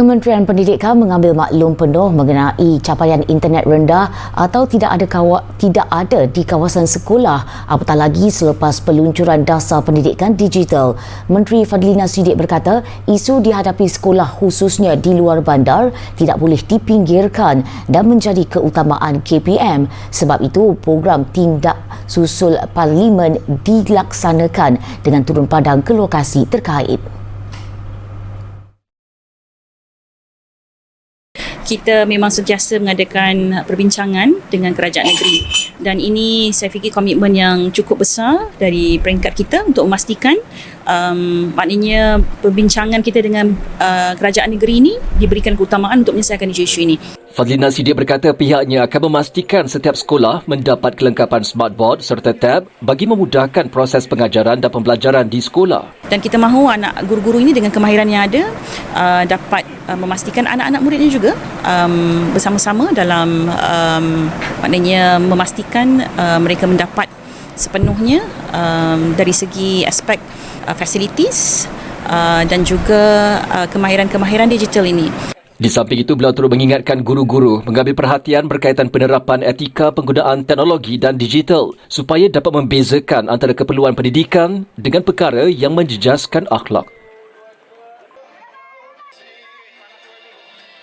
Kementerian Pendidikan mengambil maklum penuh mengenai capaian internet rendah atau tidak ada kawa, tidak ada di kawasan sekolah apatah lagi selepas peluncuran dasar pendidikan digital. Menteri Fadlina Sidik berkata isu dihadapi sekolah khususnya di luar bandar tidak boleh dipinggirkan dan menjadi keutamaan KPM. Sebab itu program tindak susul parlimen dilaksanakan dengan turun padang ke lokasi terkait. Kita memang sentiasa mengadakan perbincangan dengan kerajaan negeri dan ini saya fikir komitmen yang cukup besar dari peringkat kita untuk memastikan um, maknanya perbincangan kita dengan uh, kerajaan negeri ini diberikan keutamaan untuk menyelesaikan isu-isu ini. Fadlina Sidik berkata pihaknya akan memastikan setiap sekolah mendapat kelengkapan smartboard serta tab bagi memudahkan proses pengajaran dan pembelajaran di sekolah. Dan kita mahu anak guru-guru ini dengan kemahiran yang ada uh, dapat uh, memastikan anak-anak muridnya juga um, bersama-sama dalam um, maknanya memastikan uh, mereka mendapat sepenuhnya um, dari segi aspek uh, facilities uh, dan juga uh, kemahiran-kemahiran digital ini. Di samping itu, beliau turut mengingatkan guru-guru mengambil perhatian berkaitan penerapan etika penggunaan teknologi dan digital supaya dapat membezakan antara keperluan pendidikan dengan perkara yang menjejaskan akhlak.